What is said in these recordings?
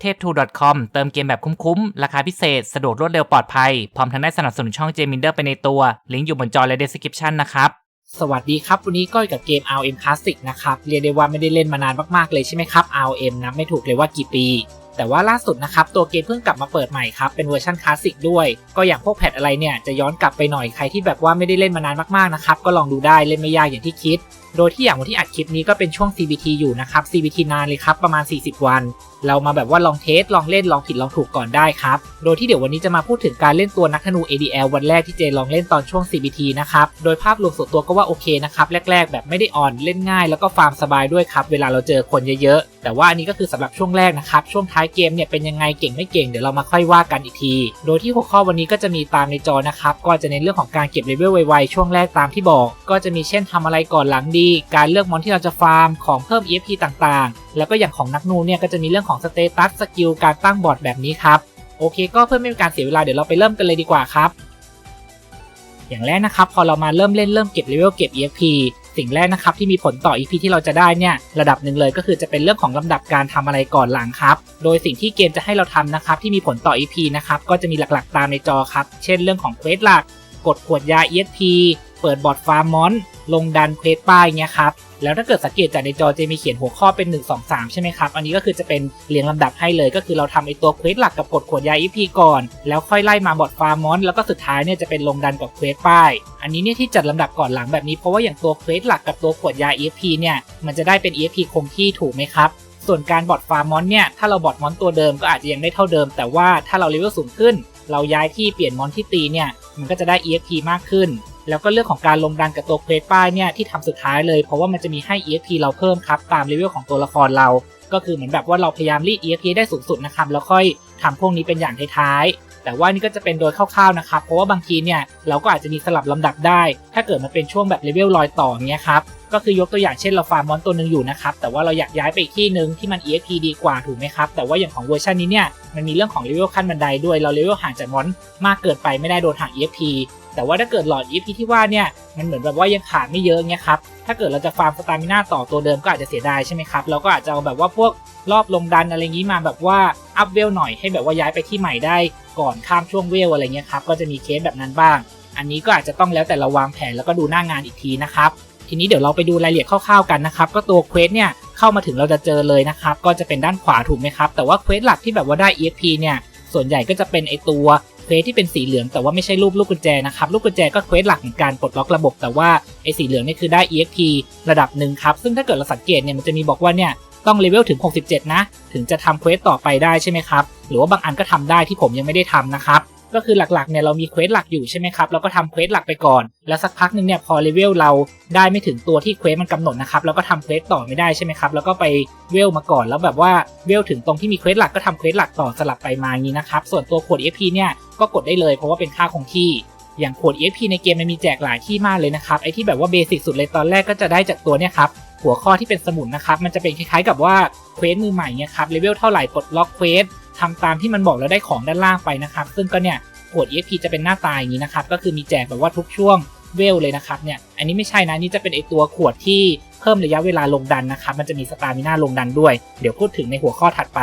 เทพทู .com เติมเกมแบบคุ้มๆ ราคาพิเศษ สะดวกรวดเร็วปลอดภัย พร้อมทั้งได้สนับสนุนช่องเจมินเดอร์ไปในตัว ลิงก์อยู่บนจอและ description นะครับ สวัสดีครับ วันนี้ก็อยู่กับเกม RM Classic นะครับ เรียกได้ว่าไม่ได้เล่นมานานมากๆเลยใช่ไหมครับ RM นะไม่ถูกเลยว่ากี่ปี แต่ว่าล่าสุดนะครับ ตัวเกมเพิ่งกลับมาเปิดใหม่ครับ เป็นเวอร์ชันคลาสสิกด้วย ก็อย่างพวกแพทอะไรเนี่ยจะย้อนกลับไปหน่อยใครที่แบบว่าไม่ได้เล่นมานานมากๆนะครับก็ลองดูได้เล่นไม่ยากอย่างที่คิดโดยที่อย่างวันที่อัดคลิปนี้ก็เป็นช่วง CBT อยู่นะครับ CBT นานเลยครับประมาณ 40 วัน เรามาแบบว่าลองเทส ลองเล่น ลองผิด ลองถูกก่อนได้ครับ โดยที่เดี๋ยววันนี้จะมาพูดถึงการเล่นตัวนักธนู ADL วันแรกที่เจลองเล่นตอนช่วง CBT นะครับ โดยภาพรวมส่วนตัวก็ว่าโอเคนะครับ แรก ๆ แบบไม่ได้อ่อน เล่นง่าย แล้วก็ฟาร์มสบายด้วยครับ เวลาเราเจอคนเยอะๆ แต่ว่าอันนี้ก็คือสำหรับช่วงแรกนะครับ ช่วงท้ายเกมเนี่ยเป็นยังไงเก่งไม่เก่งเดี๋ยวเรามาค่อยว่ากันอีกที โดยที่หัวข้อวันนี้ก็จะมีตามในจอนะครับ ก็จะในเรื่องของการเก็บเลเวลไวๆช่วงแรกตามที่บอก ก็จะมีเช่นทำอะไรก่อนหลังดีการเลือกมอนที่เราจะฟาร์มของเพิ่ม EFP ต่างๆ แล้วก็อย่างของนักนูเนี่ยก็จะมีเรื่องของสเตตัสสกิลการตั้งบอร์ดแบบนี้ครับ โอเค ก็เพื่อไม่เป็นการเสียเวลาเดี๋ยวเราไปเริ่มกันเลยดีกว่าครับ อย่างแรกนะครับ พอเรามาเริ่มเล่นเริ่มเก็บเลเวลเก็บ EFP สิ่งแรกนะครับที่มีผลต่อ EP ที่เราจะได้เนี่ยระดับหนึ่งเลยก็คือจะเป็นเรื่องของลำดับการทำอะไรก่อนหลังครับ โดยสิ่งที่เกมจะให้เราทำนะครับที่มีผลต่อ EP นะครับก็จะมีหลักๆตามในจอครับ เช่นเรื่องของเควสหลัก กดขวดยา ESP เปิดบอร์ดฟาร์มมอนลงดันเควสป้ายเงี้ยครับแล้วถ้าเกิดสังเกตจากในจอจะมีเขียนหัวข้อเป็น 1 2 3 ใช่ไหมครับ อันนี้ก็คือจะเป็นเรียงลำดับให้เลย ก็คือเราทำไอตัวเควสหลักกับกดขวดยา EP ก่อน แล้วค่อยไล่มาบอดฟาร์มมอน แล้วก็สุดท้ายเนี่ยจะเป็นลงดันกับเควสป้าย อันนี้เนี่ยที่จัดลำดับก่อนหลังแบบนี้เพราะว่าอย่างตัวเควสหลักกับตัวขวดยา EFP เนี่ยมันจะได้เป็น EFP คงที่ถูกไหมครับส่วนการบอดฟาร์มมอนเนี่ยถ้าเราบอดมอนตัวเดิมก็อาจจะยังได้เท่าเดิม แต่ว่าถ้าเราเลเวลสูงขึ้น เราย้ายที่เปลี่ยนมอนที่ตีเนี่ยมันก็จะได้ EFP มากขึ้น แล้วก็เรื่องของการลงดันกับตัวเควสป้ายเนี่ยที่ทำสุดท้ายเลยเพราะว่ามันจะมีให้ EFP เราเพิ่มครับตามเลเวลของตัวละครเรา ก็คือเหมือนแบบว่าเราพยายามรีด EFP ได้สูงสุดนะครับแล้วค่อยทำพวกนี้เป็นอย่างท้ายๆแต่ว่านี่ก็จะเป็นโดยคร่าวๆนะครับ เพราะว่าบางทีเนี่ยเราก็อาจจะมีสลับลำดับได้ ถ้าเกิดมันเป็นช่วงแบบเลเวลลอยต่อเงี้ยครับ ก็คือยกตัวอย่างเช่นเราฟาร์มมอนตัวหนึ่งอยู่นะครับ แต่ว่าเราอยากย้ายไปอีกที่หนึ่งที่มัน EFP ดีกว่าถูกไหมครับ แต่ว่าอย่างของเวอร์ชันนี้เนี่ยมันมีเรื่องของเลเวลขั้นบันไดด้วย เราเลเวลห่างจากมอนมากเกินไปไม่ได้โดนหัก EFP แต่ว่าถ้าเกิดหลอด EFP ที่ว่าเนี่ยมันเหมือนแบบว่ายังขาดไม่เยอะเงี้ยครับถ้าเกิดเราจะฟาร์มสตามิน่าต่อตัวเดิมก็อาจจะเสียดายใช่ไหมครับเราก็อาจจะเอาแบบว่าพวกรอบลงดันอะไรงี้มาแบบว่าอัพเวลหน่อยให้แบบว่าย้ายไปที่ใหม่ได้ก่อนข้ามช่วงเวลอะไรเงี้ยครับก็จะมีเคสแบบนั้นบ้าง อันนี้ก็อาจจะต้องแล้วแต่เราวางแผนแล้วก็ดูหน้างานอีกทีนะครับทีนี้เดี๋ยวเราไปดูรายละเอียดคร่าวๆกันนะครับ ก็ตัวเควสเนี่ยเข้ามาถึงเราจะเจอเลยนะครับ ก็จะเป็นด้านขวาถูกไหมครับ แต่ว่าเควสหลักที่แบบว่าได้ EFP เนี่ยส่วนใหญ่ก็จะเป็นไอตัว ควสที่เป็นสีเหลืองแต่ว่าไม่ใช่รูปลูกกุญแจนะครับลูกกุญแจก็เควสหลักขอนการปลดล็อกระบบแต่ว่าไอสีเหลืองนี่คือได้ EXP ระดับหนึ่งครับซึ่งถ้าเกิดเราสังเกตเนี่ยมันจะมีบอกว่าเนี่ยต้องเลเวลถึง 67 นะ ถึงจะทำเควสต่อไปได้ใช่ไหมครับ หรือว่าบางอันก็ทำได้ที่ผมยังไม่ได้ทำนะครับ ก็คือหลักๆเนี่ยเรามีเควสหลักอยู่ใช่ไหมครับเราก็ทำเควสหลักไปก่อน แล้วสักพักหนึ่งเนี่ยพอเลเวลเราได้ไม่ถึงตัวที่เควสมันกำหนดนะครับเราก็ทำเควสต่อไม่ได้ใช่ไหมครับแล้วก็ไปเวลมาก่อนแล้วแบบว่าเวลถึงตรงที่มีเควสหลักก็ทำเควสหลักต่อสลับไปมางนี้นะครับส่วนตัวขวด FP เนี่ยก็กดได้เลยเพราะว่าเป็นค่าคงที่อย่างขวด EFP ในเกมมันมีแจกหลายที่มากเลยนะครับไอที่แบบว่าเบสิกสุดเลยตอนแรกก็จะได้จากตัวเนี่ยครับหัวข้อที่เป็นสมุนนะครับมันจะเป็นคล้ายๆกับว่าเควสมือใหม่เนี่ยครับเลเวลเท่าไหร่กดล็อกเควส ทำตามที่มันบอกแล้วได้ของด้านล่างไปนะครับ ซึ่งก็เนี่ยขวด EFP จะเป็นหน้าตาอย่างนี้นะครับ ก็คือมีแจกแบบว่าทุกช่วงเวลเลยนะครับเนี่ย อันนี้ไม่ใช่นะ นี่จะเป็นไอตัวขวดที่เพิ่มระยะเวลาลงดันนะครับ มันจะมีสตามิน่าลงดันด้วย เดี๋ยวพูดถึงในหัวข้อถัดไป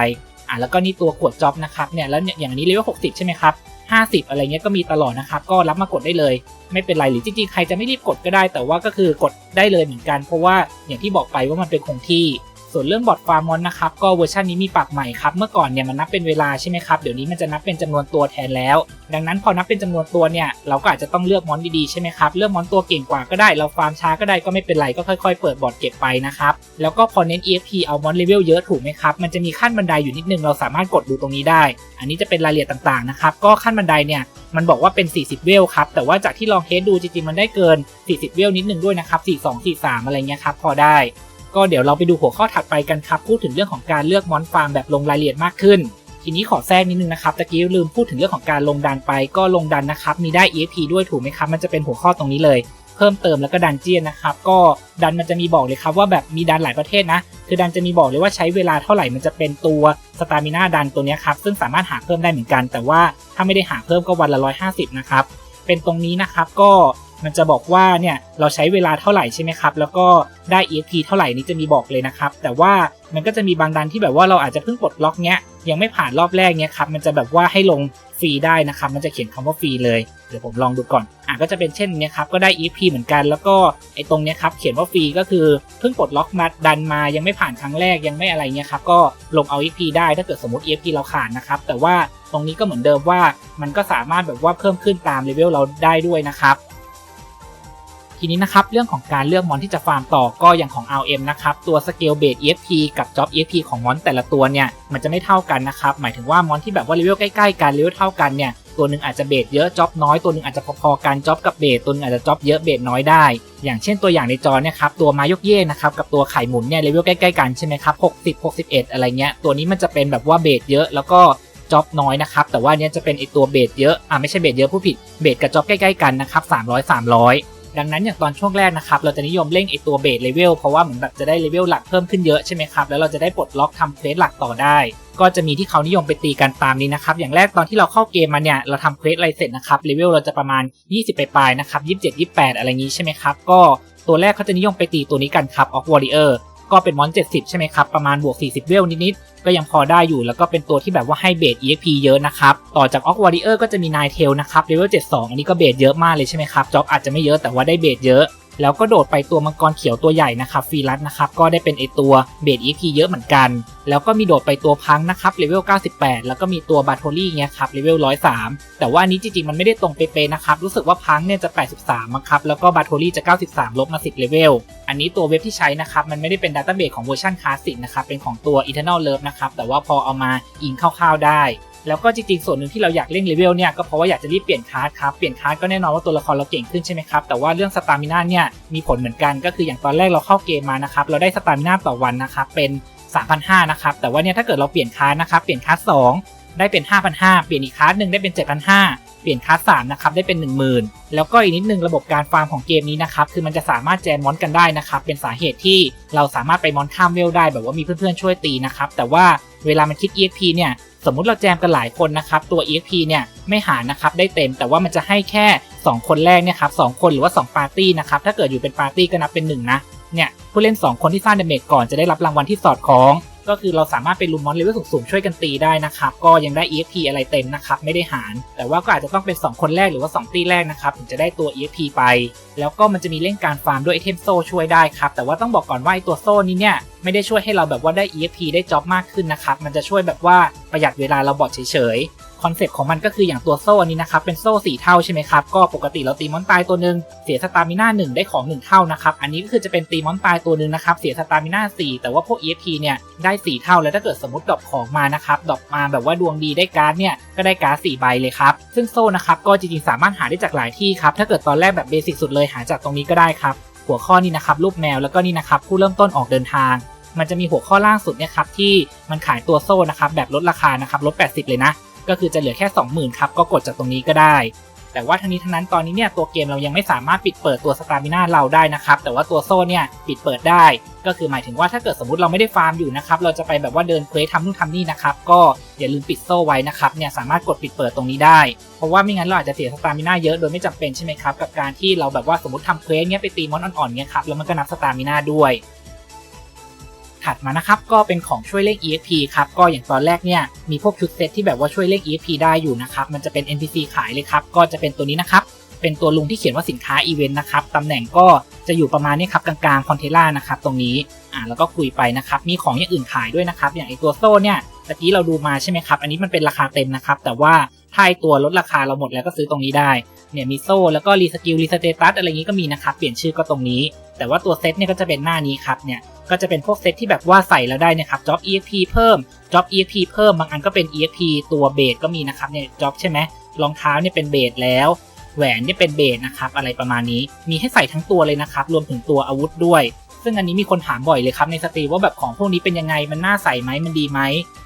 อะแล้วก็นี่ตัวขวดจ็อบนะครับเนี่ย แล้วอย่างนี้เลเวล60 ใช่ไหมครับ 50 อะไรเงี้ยก็มีตลอดนะครับ ก็รับมากดได้เลย ไม่เป็นไรหรือจริงๆ ใครจะไม่รีบกดก็ได้ แต่ว่าก็คือกดได้เลยเหมือนกัน เพราะว่าอย่างที่บอกไปว่ามันเป็นคงที่ ส่วนเรื่องบอร์ดฟาร์มอนนะครับก็เวอร์ชันนี้มีปรับใหม่ครับเมื่อก่อนเนี่ยมันนับเป็นเวลาใช่ไหมครับเดี๋ยวนี้มันจะนับเป็นจำนวนตัวแทนแล้ว ดังนั้นพอนับเป็นจำนวนตัวเนี่ยเราก็อาจจะต้องเลือกมอนดีๆใช่ไหมครับเลือกมอนตัวเก่งกว่าก็ได้ เราฟาร์มช้าก็ได้ก็ไม่เป็นไรก็ค่อยๆ เปิดบอร์ดเก็บไปนะครับแล้วก็พอเน้น EFP เอามอนเลเวลเยอะถูกไหมครับมันจะมีขั้นบันไดอยู่นิดนึงเราสามารถกดดูตรงนี้ได้ อันนี้จะเป็นรายละเอียดต่างๆนะครับก็ขั้นบันไดเนี่ยมันบอกว่าเป็น 40 เวลครับ แต่ว่าจากที่ลองเทสดูจริงๆ มันได้เกิน 40 เวลนิดนึงด้วยนะครับ 42 43 อะไรเงี้ยครับ พอได้ ก็เดี๋ยวเราไปดูหัวข้อถัดไปกันครับ พูดถึงเรื่องของการเลือกมอนฟาร์มแบบลงรายละเอียดมากขึ้น ทีนี้ขอแทรกนิดนึงนะครับตะกี้ลืมพูดถึงเรื่องของการลงดันไปก็ลงดันนะครับมีได้ EXP ด้วยถูกไหมครับมันจะเป็นหัวข้อตรงนี้เลยเพิ่มเติมแล้วก็ดันเจียนนะครับก็ดันมันจะมีบอกเลยครับว่าแบบมีดันหลายประเทศนะ คือดันจะมีบอกเลยว่าใช้เวลาเท่าไหร่มันจะเป็นตัวสตามิน่าดันตัวนี้ครับซึ่งสามารถหาเพิ่มได้เหมือนกัน แต่ว่าถ้าไม่ได้หาเพิ่มก็วันละ 150 นะครับเป็นตรงนี้นะครับก็ มันจะบอกว่าเนี่ยเราใช้เวลาเท่าไหร่ใช่ไหมครับ แล้วก็ได้ EXP เท่าไหร่นี้จะมีบอกเลยนะครับ แต่ว่ามันก็จะมีบางดันที่แบบว่าเราอาจจะเพิ่งปลดล็อกเนี้ยยังไม่ผ่านรอบแรกเนี้ยครับมันจะแบบว่าให้ลงฟรีได้นะครับมันจะเขียนคำว่าฟรีเลยเดี๋ยวผมลองดูก่อนอะก็จะเป็นเช่นเนี้ยครับก็ได้ EXP เหมือนกัน แล้วก็ไอ้ตรงเนี้ยครับเขียนว่าฟรีก็คือเพิ่งปลดล็อกมาดันมายังไม่ผ่านครั้งแรกยังไม่อะไรเงี้ยครับก็ลงเอา EXP ได้ถ้าเกิดสมมติ EXP เราขาดนะครับแต่ว่าตรงนี้ก็เหมือนเดิมว่ามันก็สามารถแบบว่าเพิ่มขึ้นตามเลเวลเราได้ด้วยนะครับ ทีนี้นะครับเรื่องของการเลือกมอนที่จะฟาร์มต่อก็อย่างของ RM นะครับตัวสเกลเบส EFP กับ Job EFP ของมอนแต่ละตัวเนี่ยมันจะไม่เท่ากันนะครับหมายถึงว่ามอนที่แบบว่าเลเวลใกล้ๆกันเลเวลเท่ากันเนี่ยตัวหนึ่งอาจจะเบสเยอะจ็อบน้อยตัวหนึ่งอาจจะพอๆกันจ็อบกับเบสตัวหนึงอาจจะจ็อบเยอะเบสน้อยได้ อย่างเช่นตัวอย่างในจอเนี่ยครับตัวมายกเย่นะครับกับตัวไข่หมุนเนี่ยเลเวลใกล้ๆกันใช่ไหมครับ60 61 อะไรเงี้ยตัวนี้มันจะเป็นแบบว่าเบสเยอะแล้วก็จ็อบน้อยนะครับแต่ว่าเนี้ยจะเป็นไอตัวเบสเยอะอ่าไม่ใช่เบสเยอะผู้ผิดเบสกับจ็อบใกล้ๆกันนะครับ300 300 ดังนั้นอย่างตอนช่วงแรกนะครับเราจะนิยมเร่งไอตัวเบสเลเวลเพราะว่าเหมือนแบบจะได้เลเวลหลักเพิ่มขึ้นเยอะใช่ไหมครับแล้วเราจะได้ปลดล็อกทำเควสหลักต่อได้ ก็จะมีที่เขานิยมไปตีกันตามนี้นะครับอย่างแรกตอนที่เราเข้าเกมมาเนี่ยเราทำเควสอะไรเสร็จนะครับเลเวลเราจะประมาณ 20 ไปปลายๆนะครับ27 28 อะไรงี้ใช่ไหมครับก็ตัวแรกเขาจะนิยมไปตีตัวนี้กันครับออฟวอริเออร์ ก็เป็นมอน 70 ใช่ไหมครับ ประมาณบวก 40 เวลนิดๆ ก็ยังพอได้อยู่ แล้วก็เป็นตัวที่แบบว่าให้เบส EXP เยอะนะครับ ต่อจากออกวอริเออร์ก็จะมีนายเทลนะครับเลเวล 72 อันนี้ก็เบสเยอะมากเลยใช่ไหมครับจ็อบอาจจะไม่เยอะแต่ว่าได้เบสเยอะ แล้วก็โดดไปตัวมังกรเขียวตัวใหญ่นะครับฟรีรัสนะครับก็ได้เป็นไอตัวเบส EP เยอะเหมือนกัน แล้วก็มีโดดไปตัวพังนะครับเลเวล 98 แล้วก็มีตัวบาโทลี่เงี้ยครับเลเวล 103 แต่ว่าอันนี้จริงๆมันไม่ได้ตรงเป๊ะๆนะครับรู้สึกว่าพังเนี่ยจะ 83มั้งครับแล้วก็บาโทลี่จะ 93 ลบมา 10เลเวลอันนี้ตัวเว็บที่ใช้นะครับมันไม่ได้เป็นดัตต้าเบสของเวอร์ชันคลาสสิกนะครับเป็นของตัว Eternal Love นะครับแต่ว่าพอเอามาอิงคร่าวๆได้ แล้วก็จริงๆส่วนหนึ่งที่เราอยากเล่นเลเวลเนี่ยก็เพราะว่าอยากจะรีบเปลี่ยนคาร์ดครับเปลี่ยนคาร์ดก็แน่นอนว่าตัวละครเราเก่งขึ้นใช่ไหมครับแต่ว่าเรื่องสตามิน่าเนี่ยมีผลเหมือนกันก็คืออย่างตอนแรกเราเข้าเกมมานะครับเราได้สตามิน่าต่อวันนะครับเป็น 3,500นะครับแต่ว่าเนี่ยถ้าเกิดเราเปลี่ยนคาร์ดนะครับเปลี่ยนคาร์ด2ได้เป็น 5,500 เปลี่ยนอีกคาร์ดหนึ่งได้เป็น 7,500 เปลี่ยนคาร์ด3นะครับได้เป็น 10,000 แล้วก็อีกนิดนึงระบบการฟาร์มของเกมนี้นะครับคือมันจะสามารถแจมมอนกันได้นะครับเป็นสาเหตุที่เราสามารถไปมอนข้ามเวลได้แบบว่ามีเพื่อนๆช่วยตีนะครับแต่ว่าเวลามันคิด EXP เนี่ย สมมุติเราแจมกันหลายคนนะครับตัว EXP เนี่ยไม่หารนะครับได้เต็มแต่ว่ามันจะให้แค่ 2 คนแรกเนี่ยครับสคนหรือว่า 2 ปาร์ตี้นะครับถ้าเกิดอยู่เป็นปาร์ตี้ก็นับเป็น 1 นะเนี่ยผู้เล่น 2 คนที่สร้างดาเมจก่อนจะได้รับรางวัลที่สอดคล้อง ก็คือเราสามารถไปลุมมอนเลเวลสูงๆช่วยกันตีได้นะครับ ก็ยังได้ EXP อะไรเต็มนะครับ ไม่ได้หาร แต่ว่าก็อาจจะต้องเป็น 2 คนแรกหรือว่า 2 ตีแรกนะครับถึงจะได้ตัว EXP ไป แล้วก็มันจะมีเล่นการฟาร์มด้วยไอเทมโซ่ช่วยได้ครับ แต่ว่าต้องบอกก่อนว่าไอตัวโซ่นี้เนี่ยไม่ได้ช่วยให้เราแบบว่าได้ EXP ได้จ็อบมากขึ้นนะครับ มันจะช่วยแบบว่าประหยัดเวลาเราบอดเฉย คอนเซปต์ของมันก็คืออย่างตัวโซ่อันนี้นะครับเป็นโซ่สี่เท่าใช่ไหมครับก็ปกติเราตีมอนตายตัวหนึ่งเสียสตามิน่าหนึ่งได้ของหนึ่งเท่านะครับอันนี้ก็คือจะเป็นตีมอนตายตัวหนึ่งนะครับเสียสตามิน่าสี่แต่ว่าพวก EXP เนี่ยได้สี่เท่า แล้วถ้าเกิดสมมติดรอปของมานะครับดรอปมาแบบว่าดวงดีได้การ์ดเนี่ยก็ได้การ์ดสี่ใบเลยครับซึ่งโซ่นะครับก็จริงๆสามารถหาได้จากหลายที่ครับถ้าเกิดตอนแรกแบบเบสิกสุดเลยหาจากตรงนี้ก็ได้ครับหัวข้อนี้นะครับรูปแมวแล้วก็นี่นะครับผู้เริ่มต้นออกเดินทางมันจะมีหัวข้อล่างสุดเนี่ยครับที่มันขายตัวโซ่นะครับแบบลดราคานะครับลด 80 เลยนะ ก็คือจะเหลือแค่ 20,000ครับก็กดจากตรงนี้ก็ได้ แต่ว่าทั้งนี้ทั้งนั้นตอนนี้เนี่ยตัวเกมเรายังไม่สามารถปิดเปิดตัวสตามิน่าเราได้นะครับแต่ว่าตัวโซ่เนี่ยปิดเปิดได้ ก็คือหมายถึงว่าถ้าเกิดสมมติเราไม่ได้ฟาร์มอยู่นะครับเราจะไปแบบว่าเดินเควสทำนู่นทำนี่นะครับก็อย่าลืมปิดโซ่ไว้นะครับเนี่ยสามารถกดปิดเปิดตรงนี้ได้ เพราะว่าไม่งั้นเราอาจจะเสียสตามิน่าเยอะโดยไม่จำเป็นใช่ไหมครับกับการที่เราแบบว่าสมมติทำเควสเนี้ยไปตีมอนอ่อนๆเนี้ยครับแล้วมันก็นับสตามิน่าด้วย ถัดมานะครับก็เป็นของช่วยเร่ง EXP ครับก็อย่างตอนแรกเนี่ยมีพวกชุดเซตที่แบบว่าช่วยเร่ง EXP ได้อยู่นะครับมันจะเป็น NPC ขายเลยครับก็จะเป็นตัวนี้นะครับเป็นตัวลุงที่เขียนว่าสินค้าอีเวนต์นะครับตำแหน่งก็จะอยู่ประมาณนี้ครับกลางๆคอนเทล่านะครับตรงนี้อ่าแล้วก็คุยไปนะครับมีของอย่างอื่นขายด้วยนะครับอย่างไอตัวโซ่เนี่ยตะกี้เราดูมาใช่ไหมครับอันนี้มันเป็นราคาเต็มนะครับแต่ว่าถ้าไอตัวลดราคาเราหมดแล้วก็ซื้อตรงนี้ได้เนี่ยมีโซ่แล้วก็รีสกิลรีสเตตัสอะไรอย่างนี้ก็มีนะครับเปลี่ยนชื่อก็ตรงนี้ แต่ว่าตัวเซตเนี่ยก็จะเป็นหน้านี้ครับเนี่ย ก็จะเป็นพวกเซตที่แบบว่าใส่แล้วได้นะครับ job EXP เพิ่ม job EXP เพิ่มบางอันก็เป็น EXP ตัวเบสก็มีนะครับเนี่ย job ใช่ไหมรองเท้าเนี่ยเป็นเบสแล้วแหวนเนี่ยเป็นเบสนะครับอะไรประมาณนี้มีให้ใส่ทั้งตัวเลยนะครับรวมถึงตัวอาวุธด้วย ซึ่งอันนี้มีคนถามบ่อยเลยครับในสตรีว่าแบบของพวกนี้เป็นยังไงมันน่าใส่ไหมมันดีไหม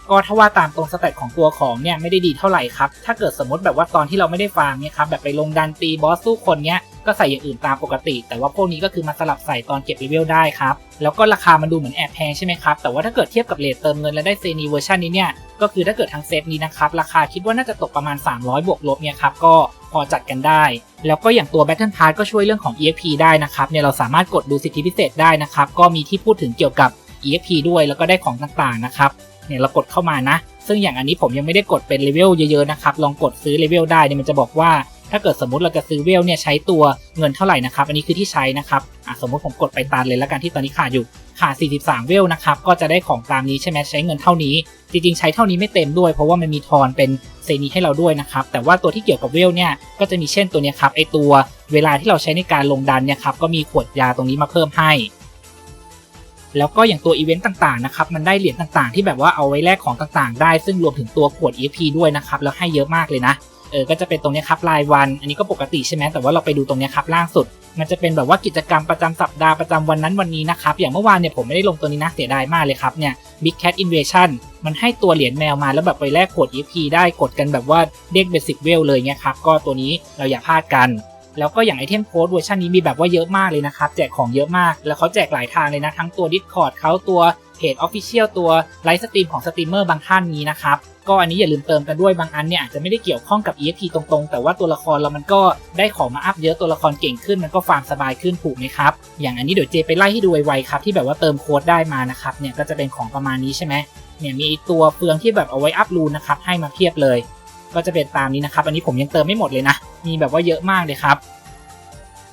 ก็ถ้าว่าตามตรงสเตตของตัวของเนี่ยไม่ได้ดีเท่าไหร่ครับถ้าเกิดสมมติแบบว่าตอนที่เราไม่ได้ฟาร์มเนี่ยครับแบบไปลงดันตีบอสสู้คนเนี้ย ก็ใส่อย่างอื่นตามปกติ แต่ว่าพวกนี้ก็คือมาสลับใส่ตอนเก็บเลเวลได้ครับ แล้วก็ราคามันดูเหมือนแอบแพงใช่ไหมครับ แต่ว่าถ้าเกิดเทียบกับเลทเติมเงินและได้เซนีเวอร์ชันนี้เนี่ย ก็คือถ้าเกิดทั้งเซตนี้นะครับ ราคาคิดว่าน่าจะตกประมาณ 300 บวกลบเนี่ยครับก็พอจัดกันได้ แล้วก็อย่างตัว Battle Pass ก็ช่วยเรื่องของ EXP ได้นะครับเนี่ยเราสามารถกดดูสิทธิพิเศษได้นะครับก็มีที่พูดถึงเกี่ยวกับ EXP ด้วยแล้วก็ได้ของต่างๆนะครับเนี่ยเรากดเข้ามานะ ซึ่งอย่างอันนี้ผมยังไม่ได้กดเป็นเลเวลเยอะๆนะครับลองกดซื้อเลเวลได้เนี่ยมันจะบอกว่า ถ้าเกิดสมมติเราจะซื้อเวลเนี่ยใช้ตัวเงินเท่าไหร่นะครับ อันนี้คือที่ใช้นะครับอะสมมติผมกดไปตามเลยแล้วกันที่ตอนนี้ขาดอยู่ขาด 43 เวลนะครับ ก็จะได้ของตามนี้ใช่ไหมใช้เงินเท่านี้ จริงๆ ใช้เท่านี้ไม่เต็มด้วย เพราะว่ามันมีทอนเป็นเซนีให้เราด้วยนะครับ แต่ว่าตัวที่เกี่ยวกับเวลเนี่ยก็จะมีเช่นตัวนี้ครับไอตัวเวลาที่เราใช้ในการลงดันเนี่ยครับก็มีขวดยาตรงนี้มาเพิ่มให้แล้วก็อย่างตัวอีเวนต์ต่างๆนะครับมันได้เหรียญต่างๆ ที่แบบว่าเอาไว้แลกของต่างๆ ได้ซึ่งรวมถึงตัวขวด EP ด้วยนะครับแล้วให้เยอะมากเลยนะ เออก็จะเป็นตรงนี้ครับรายวัน อันนี้ก็ปกติใช่ไหมแต่ว่าเราไปดูตรงนี้ครับล่างสุด มันจะเป็นแบบว่ากิจกรรมประจำสัปดาห์ประจำวันนั้นวันนี้นะครับ อย่างเมื่อวานเนี่ยผมไม่ได้ลงตัวนี้นะเสียดายมากเลยครับเนี่ย Big Cat Invasion มันให้ตัวเหรียญแมวมาแล้วแบบไปแลกขวด EP ได้กดกันแบบว่าเด้งเป็นสิบเวลเลยเงี้ยครับก็ตัวนี้เราอย่าพลาดกันแล้วก็อย่างไอเทมโค้ดเวอร์ชันนี้มีแบบว่าเยอะมากเลยนะครับ แจกของเยอะมาก แล้วเขาแจกหลายทางเลยนะ ทั้งตัว Discord เขาตัวเพจ Official ตัวไลฟ์สตรีมของสตรีมเมอร์บางท่านนี้นะครับ ก็อันนี้อย่าลืมเติมกันด้วยบางอันเนี่ยอาจจะไม่ได้เกี่ยวข้องกับ EXP ตรงๆ แต่ว่าตัวละครเรามันก็ได้ของมาอัพเยอะตัวละครเก่งขึ้นมันก็ฟาร์มสบายขึ้นถูกไหมครับอย่างอันนี้เดี๋ยวเจไปไล่ให้ดูไวๆครับที่แบบว่าเติมโค้ดได้มานะครับเนี่ยก็จะเป็นของประมาณนี้ใช่ไหมเนี่ยมีตัวเฟืองที่แบบเอาไว้อัพรูนนะครับให้มาเพียบเลย ก็จะเป็นตามนี้นะครับ อันนี้ผมยังเติมไม่หมดเลยนะ มีแบบว่าเยอะมากเลยครับ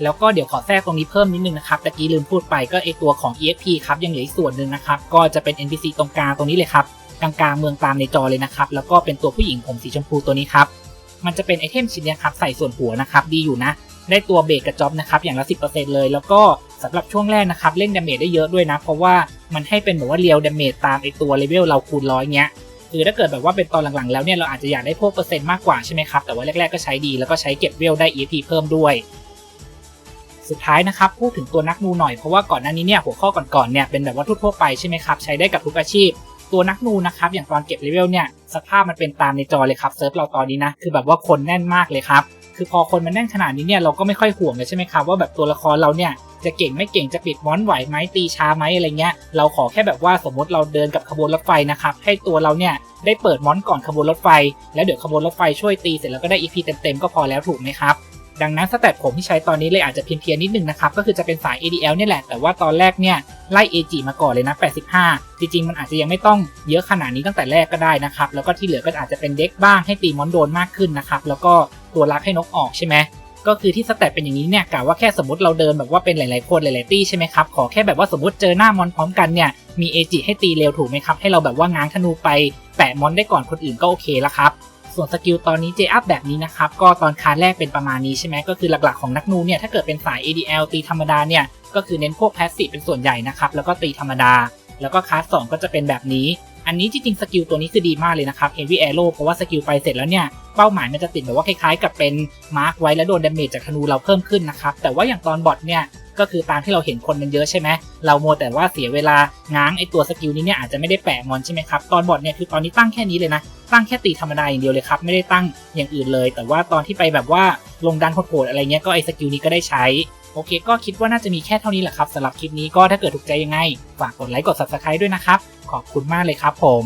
แล้วก็เดี๋ยวขอแทรกตรงนี้เพิ่มนิดนึงนะครับตะกี้ลืมพูดไปก็ไอตัวของ EXP ครับยังเหลืออีกส่วนหนึ่งนะครับก็จะเป็น NPC ตรงกลางตรงนี้เลยครับ กลางๆเมืองตามในจอเลยนะครับ แล้วก็เป็นตัวผู้หญิงผมสีชมพูตัวนี้ครับ มันจะเป็นไอเทมชิ้นนี้ครับใส่ส่วนหัวนะครับดีอยู่นะ ได้ตัวเบรกกระจ็อบนะครับอย่างละ 10%เลย แล้วก็สำหรับช่วงแรกนะครับเล่นดาเมจได้เยอะด้วยนะ เพราะว่ามันให้เป็นแบบว่าเรียวดาเมจตามไอตัวเลเวลเราคูณร้อยเงี้ยคือถ้าเกิดแบบว่าเป็นตอนหลังๆแล้วเนี่ยเราอาจจะอยากได้พวกเปอร์เซ็นต์มากกว่าใช่ไหมครับแต่ว่าแรกๆก็ใช้ดีแล้วก็ใช้เก็บเวลได้ EP เพิ่มด้วย สุดท้ายนะครับพูดถึงตัวนักนูหน่อยเพราะว่าก่อนหน้านี้เนี่ยหัวข้อก่อนๆเนี่ยเป็นแบบว่าทั่วๆไปใช่ไหมครับใช้ได้กับทุกอาชีพ ตัวนักนูนะครับอย่างตอนเก็บเลเวลเนี่ยสภาพมันเป็นตามในจอเลยครับเซิร์ฟเราตอนนี้นะคือแบบว่าคนแน่นมากเลยครับคือพอคนมันแน่นขนาดนี้เนี่ยเราก็ไม่ค่อยห่วงเลยใช่ไหมครับว่าแบบตัวละครเราเนี่ยจะเก่งไม่เก่งจะปิดมอนไหวไหมตีช้าไหมอะไรเงี้ยเราขอแค่แบบว่าสมมติเราเดินกับขบวนรถไฟนะครับให้ตัวเราเนี่ยได้เปิดมอนก่อนขบวนรถไฟ แล้วเดี๋ยวขบวนรถไฟช่วยตีเสร็จแล้วก็ได้ EP เต็มๆก็พอแล้วถูกไหมครับ ดังนั้นสเตตผมที่ใช้ตอนนี้เลยอาจจะเพี้ยนๆนิดนึงนะครับ ก็คือจะเป็นสาย ADL เนี่ยแหละ แต่ว่าตอนแรกเนี่ยไล่ AG มาก่อนเลยนะ 85 จริงๆ มันอาจจะยังไม่ต้องเยอะขนาดนี้ตั้งแต่แรกก็ได้นะครับ แล้วก็ที่เหลือก็อาจจะเป็นเด็กบ้างให้ตีมอนโดนมากขึ้นนะครับ แล้วก็ตัวรักให้นกออกใช่ไหมก็คือที่สเตตเป็นอย่างนี้เนี่ยกะว่าแค่สมมติเราเดินแบบว่าเป็นหลายๆคนหลายๆตี้ใช่ไหมครับ ขอแค่แบบว่าสมมติเจอหน้ามอนพร้อมกันเนี่ย มี AG ให้ตีเร็วถูกไหมครับ ให้เราแบบว่าง้างธนูไปแปะมอนได้ก่อนคนอื่นก็โอเคแล้วครับ ส่วนสกิลตอนนี้เจอัพแบบนี้นะครับก็ตอนคาร์แรกเป็นประมาณนี้ใช่ไหมก็คือหลักๆของนักนูเนี่ยถ้าเกิดเป็นสาย ADL ตีธรรมดาเนี่ยก็คือเน้นพวกแพสซีฟเป็นส่วนใหญ่นะครับแล้วก็ตีธรรมดา แล้วก็คาร์สองก็จะเป็นแบบนี้ อันนี้จริงๆสกิลตัวนี้คือดีมากเลยนะครับ Heavy Arrow เพราะว่าสกิลไปเสร็จแล้วเนี่ยเป้าหมายมันจะติดแบบว่าคล้ายๆ กับเป็นมาร์กไว้แล้วโดนดาเมจจากธนูเราเพิ่มขึ้นนะครับแต่ว่าอย่างตอนบอทเนี่ยก็คือตามที่เราเห็นคนมันเยอะใช่ไหม เราโมแต่ว่าเสียเวลาง้างไอตัวสกิลนี้เนี่ยอาจจะไม่ได้แปะมอนใช่ไหมครับ ตอนบอทเนี่ยคือตอนนี้ตั้งแค่นี้เลยนะ ตั้งแค่ตีธรรมดาอย่างเดียวเลยครับ ไม่ได้ตั้งอย่างอื่นเลย แต่ว่าตอนที่ไปแบบว่าลงดันโหดๆอะไรเงี้ยก็ไอสกิลนี้ก็ได้ใช้ โอเค ก็คิดว่าน่าจะมีแค่เท่านี้แหละครับสำหรับคลิปนี้ก็ถ้าเกิดถูกใจยังไง ฝากกดไลค์กด subscribe ด้วยนะครับ ขอบคุณมากเลยครับผม